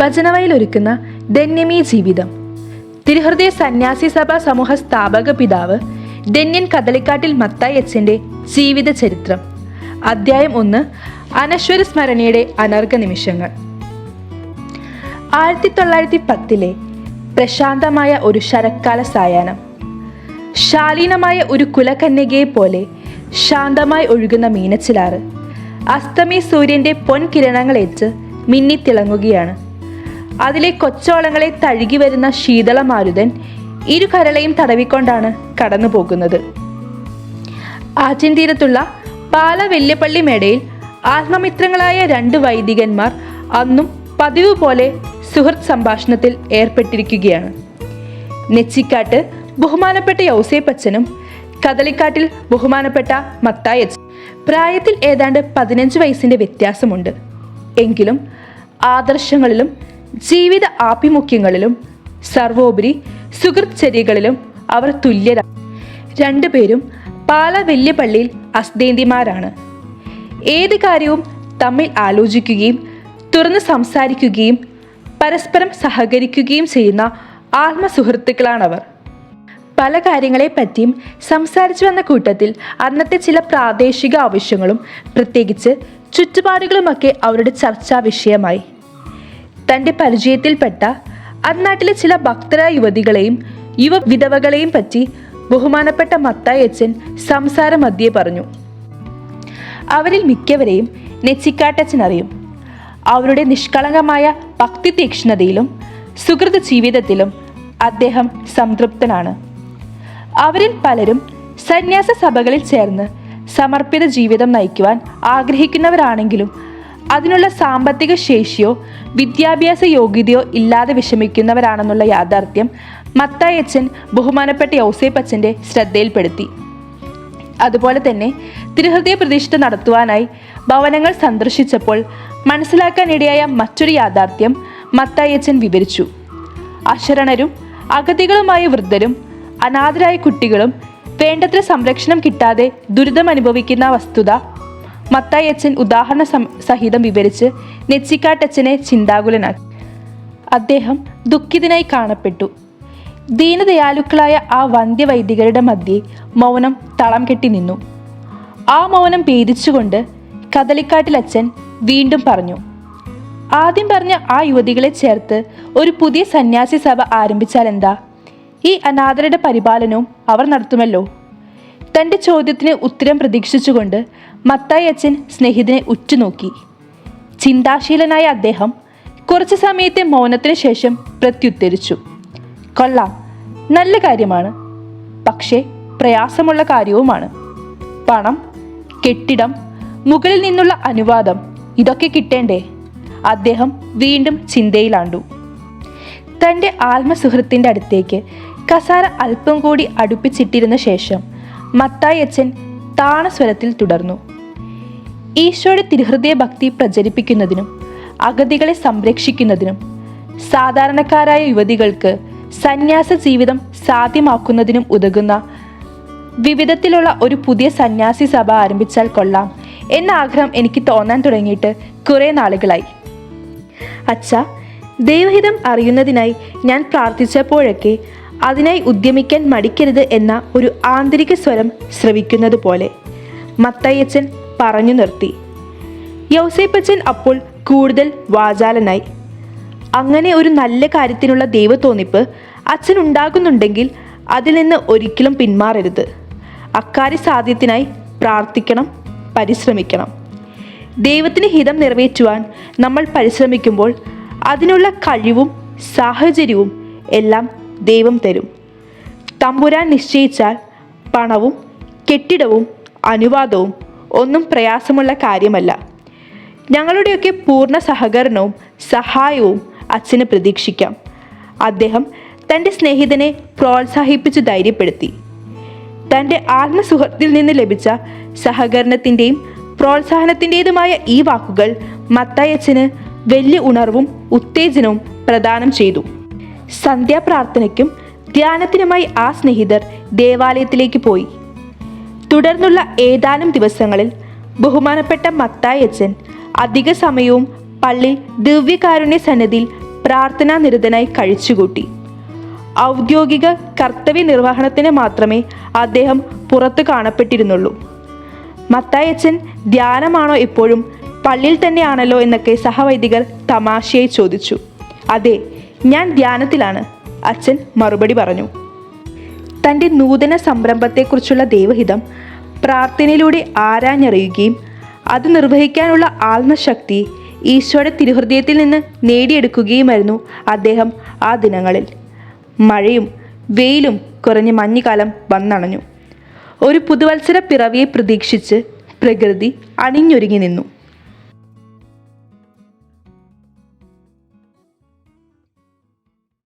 വചനവയിലൊരുക്കുന്ന ധന്യമീ ജീവിതം. തിരുഹൃദയ സന്യാസി സഭ സമൂഹ സ്ഥാപക പിതാവ് ധന്യൻ കദളിക്കാട്ടിൽ മത്തായി അച്ഛന്റെ ജീവിത ചരിത്രം. അദ്ധ്യായം ഒന്ന് അനശ്വര സ്മരണയുടെ അനർഘ നിമിഷങ്ങൾ. ആയിരത്തി തൊള്ളായിരത്തി പത്തിലെ പ്രശാന്തമായ ഒരു ശരക്കാല സായാഹ്നം. ശാലീനമായ ഒരു കുലകന്യകയെ പോലെ ശാന്തമായി ഒഴുകുന്ന മീനച്ചിലാറ്. അസ്തമി സൂര്യന്റെ പൊൻകിരണങ്ങളേറ്റ് മിന്നിത്തിളങ്ങുകയാണ്. അതിലെ കൊച്ചോളങ്ങളെ തഴുകി വരുന്ന ശീതളമാരുതൻ ഇരു കരളെയും തടവിക്കൊണ്ടാണ് കടന്നു പോകുന്നത് ആറ്റിൻതീരത്തുള്ള പാല വെല്യപ്പള്ളി മേടയിൽ ആത്മമിത്രങ്ങളായ രണ്ട് വൈദികന്മാർ അന്നും പതിവ് പോലെ സുഹൃത്ത് സംഭാഷണത്തിൽ ഏർപ്പെട്ടിരിക്കുകയാണ്. നെച്ചിക്കാട്ട് ബഹുമാനപ്പെട്ട യൗസേപ്പച്ചനും കദളിക്കാട്ടിൽ ബഹുമാനപ്പെട്ട മത്തായച്ചൻ പ്രായത്തിൽ ഏതാണ്ട് പതിനഞ്ച് വയസ്സിന്റെ വ്യത്യാസമുണ്ട്. എങ്കിലും ആദർശങ്ങളിലും ജീവിത ആഭിമുഖ്യങ്ങളിലും സർവോപരി സുഹൃത് ചര്യകളിലും അവർ തുല്യരാണ് രണ്ടുപേരും പാല വലിയ പള്ളിയിൽ അസ്തേന്തിമാരാണ്. ഏത് കാര്യവും തമ്മിൽ ആലോചിക്കുകയും തുറന്ന് സംസാരിക്കുകയും പരസ്പരം സഹകരിക്കുകയും ചെയ്യുന്ന ആത്മസുഹൃത്തുക്കളാണവർ. പല കാര്യങ്ങളെപ്പറ്റിയും സംസാരിച്ചു വന്ന കൂട്ടത്തിൽ അന്നത്തെ ചില പ്രാദേശിക ആവശ്യങ്ങളും പ്രത്യേകിച്ച് ചുറ്റുപാടുകളുമൊക്കെ അവരുടെ ചർച്ചാ വിഷയമായി. തന്റെ പരിചയത്തിൽപ്പെട്ട അന്നാട്ടിലെ ചില ഭക്തരായ യുവതികളെയും യുവ വിധവകളെയും പറ്റി ബഹുമാനപ്പെട്ട മത്തായി അച്ഛൻ സംസാരമധ്യേ പറഞ്ഞു. അവരിൽ മിക്കവരെയും നെച്ചിക്കാട്ടച്ചൻ അറിയും. അവരുടെ നിഷ്കളങ്കമായ ഭക്തി തീക്ഷ്ണതയിലും സുഹൃത ജീവിതത്തിലും അദ്ദേഹം സംതൃപ്തനാണ്. അവരിൽ പലരും സന്യാസ സഭകളിൽ ചേർന്ന് സമർപ്പിത ജീവിതം നയിക്കുവാൻ ആഗ്രഹിക്കുന്നവരാണെങ്കിലും അതിനുള്ള സാമ്പത്തിക ശേഷിയോ വിദ്യാഭ്യാസ യോഗ്യതയോ ഇല്ലാതെ വിഷമിക്കുന്നവരാണെന്നുള്ള യാഥാർത്ഥ്യം മത്തായച്ചൻ ബഹുമാനപ്പെട്ട യൗസേപ്പച്ചന്റെ ശ്രദ്ധയിൽപ്പെടുത്തി. അതുപോലെ തന്നെ തിരുഹൃദയ പ്രതിഷ്ഠ നടത്തുവാനായി ഭവനങ്ങൾ സന്ദർശിച്ചപ്പോൾ മനസ്സിലാക്കാനിടയായ മറ്റൊരു യാഥാർത്ഥ്യം മത്തായച്ചൻ വിവരിച്ചു. അശരണരും അഗതികളുമായ വൃദ്ധരും അനാഥരായ കുട്ടികളും വേണ്ടത്ര സംരക്ഷണം കിട്ടാതെ ദുരിതം അനുഭവിക്കുന്ന വസ്തുത മത്തായച്ചൻ ഉദാഹരണ സം- സഹിതം വിവരിച്ച് നെച്ചിക്കാട്ടച്ഛനെ ചിന്താകുലനാക്കി. അദ്ദേഹം ദുഃഖിതനായി കാണപ്പെട്ടു. ദീനദയാലുക്കളായ ആ വന്ധ്യവൈദികരുടെ മധ്യേ മൗനം തളം കെട്ടി നിന്നു. ആ മൗനം ഭേദിച്ചുകൊണ്ട് കദളിക്കാട്ടിലച്ചൻ വീണ്ടും പറഞ്ഞു ആദ്യം പറഞ്ഞ ആ യുവതികളെ ചേർത്ത് ഒരു പുതിയ സന്യാസി സഭ ആരംഭിച്ചാൽ എന്താ ഈ അനാഥരുടെ പരിപാലനവും അവർ നടത്തുമല്ലോ. തന്റെ ചോദ്യത്തിന് ഉത്തരം പ്രതീക്ഷിച്ചുകൊണ്ട് മത്തായി അച്ഛൻ സ്നേഹിതനെ ഉറ്റുനോക്കി. ചിന്താശീലനായ അദ്ദേഹം കുറച്ച് സമയത്തെ മൗനത്തിന് ശേഷം പ്രത്യുത്തരിച്ചു. കൊള്ളാം. നല്ല കാര്യമാണ്. പക്ഷേ പ്രയാസമുള്ള കാര്യവുമാണ്. പണം കെട്ടിടം മുകളിൽ നിന്നുള്ള അനുവാദം ഇതൊക്കെ കിട്ടേണ്ടേ? അദ്ദേഹം വീണ്ടും ചിന്തയിലാണ്ടു. തന്റെ ആത്മസുഹൃത്തിന്റെ അടുത്തേക്ക് കസാര അല്പം കൂടി അടുപ്പിച്ചിട്ടിരുന്ന ശേഷം മത്തായി അച്ഛൻ താണസ്വരത്തിൽ തുടർന്നു. ഈശോയുടെ തിരുഹൃദയ ഭക്തി പ്രചരിപ്പിക്കുന്നതിനും അഗതികളെ സംരക്ഷിക്കുന്നതിനും സാധാരണക്കാരായ യുവതികൾക്ക് സന്യാസ ജീവിതം സാധ്യമാക്കുന്നതിനും ഉതകുന്ന വിവിധത്തിലുള്ള ഒരു പുതിയ സന്യാസി സഭ ആരംഭിച്ചാൽ കൊള്ളാം എന്ന ആഗ്രഹം എനിക്ക് തോന്നാൻ തുടങ്ങിയിട്ട് കുറേ നാളുകളായി. അച്ഛ ദൈവഹിതം അറിയുന്നതിനായി ഞാൻ പ്രാർത്ഥിച്ചപ്പോഴൊക്കെ അതിനായി ഉദ്യമിക്കാൻ മടിക്കരുത് എന്ന ഒരു ആന്തരിക സ്വരം ശ്രവിക്കുന്നത് പോലെ. മത്തയ്യച്ചൻ പറഞ്ഞു നിർത്തി. യൗസേപ്പച്ചൻ അപ്പോൾ കൂടുതൽ വാചാലനായി. അങ്ങനെ ഒരു നല്ല കാര്യത്തിനുള്ള ദൈവത്തോന്നിപ്പ് അച്ഛൻ ഉണ്ടാകുന്നുണ്ടെങ്കിൽ അതിൽ നിന്ന് ഒരിക്കലും പിന്മാറരുത്. അക്കാര്യ സാധ്യത്തിനായി പ്രാർത്ഥിക്കണം പരിശ്രമിക്കണം. ദൈവത്തിന് ഹിതം നിറവേറ്റുവാൻ നമ്മൾ പരിശ്രമിക്കുമ്പോൾ അതിനുള്ള കഴിവും സാഹചര്യവും എല്ലാം ദൈവം തരും. തമ്പുരാൻ നിശ്ചയിച്ചാൽ പണവും കെട്ടിടവും അനുവാദവും ഒന്നും പ്രയാസമുള്ള കാര്യമല്ല. ഞങ്ങളുടെയൊക്കെ പൂർണ സഹകരണവും സഹായവും അച്ഛന് പ്രതീക്ഷിക്കാം. അദ്ദേഹം തന്റെ സ്നേഹിതനെ പ്രോത്സാഹിപ്പിച്ച് ധൈര്യപ്പെടുത്തി. തന്റെ ആത്മസുഹൃത്തിൽ നിന്ന് ലഭിച്ച സഹകരണത്തിന്റെയും പ്രോത്സാഹനത്തിന്റെതുമായ ഈ വാക്കുകൾ മത്തായച്ചന് വലിയ ഉണർവും ഉത്തേജനവും പ്രദാനം ചെയ്തു. സന്ധ്യാപ്രാർത്ഥനയ്ക്കും ധ്യാനത്തിനുമായി ആ സ്നേഹിതർ ദേവാലയത്തിലേക്ക് പോയി. തുടർന്നുള്ള ഏതാനും ദിവസങ്ങളിൽ ബഹുമാനപ്പെട്ട മത്തായച്ചൻ അധിക സമയവും പള്ളി ദിവ്യകാരുണ്യ സന്നദ്ധിയിൽ പ്രാർത്ഥനാ നിരതനായി കഴിച്ചുകൂട്ടി. ഔദ്യോഗിക കർത്തവ്യ നിർവഹണത്തിന് മാത്രമേ അദ്ദേഹം പുറത്തു കാണപ്പെട്ടിരുന്നുള്ളൂ. മത്തായച്ചൻ ധ്യാനമാണോ എപ്പോഴും പള്ളിയിൽ തന്നെയാണല്ലോ എന്നൊക്കെ സഹവൈദികർ തമാശയായി ചോദിച്ചു. അതെ ഞാൻ ധ്യാനത്തിലാണ് അച്ഛൻ മറുപടി പറഞ്ഞു. തന്റെ നൂതന സംരംഭത്തെക്കുറിച്ചുള്ള ദൈവഹിതം പ്രാർത്ഥനയിലൂടെ ആരാഞ്ഞറിയുകയും അത് നിർവഹിക്കാനുള്ള ആത്മശക്തി ഈശോയുടെ തിരുഹൃദയത്തിൽ നിന്ന് നേടിയെടുക്കുകയുമായിരുന്നു അദ്ദേഹം ആ ദിനങ്ങളിൽ. മഴയും വെയിലും കുറഞ്ഞ മഞ്ഞുകാലം വന്നണഞ്ഞു. ഒരു പുതുവത്സര പിറവിയെ പ്രതീക്ഷിച്ച് പ്രകൃതി അണിഞ്ഞൊരുങ്ങി നിന്നു.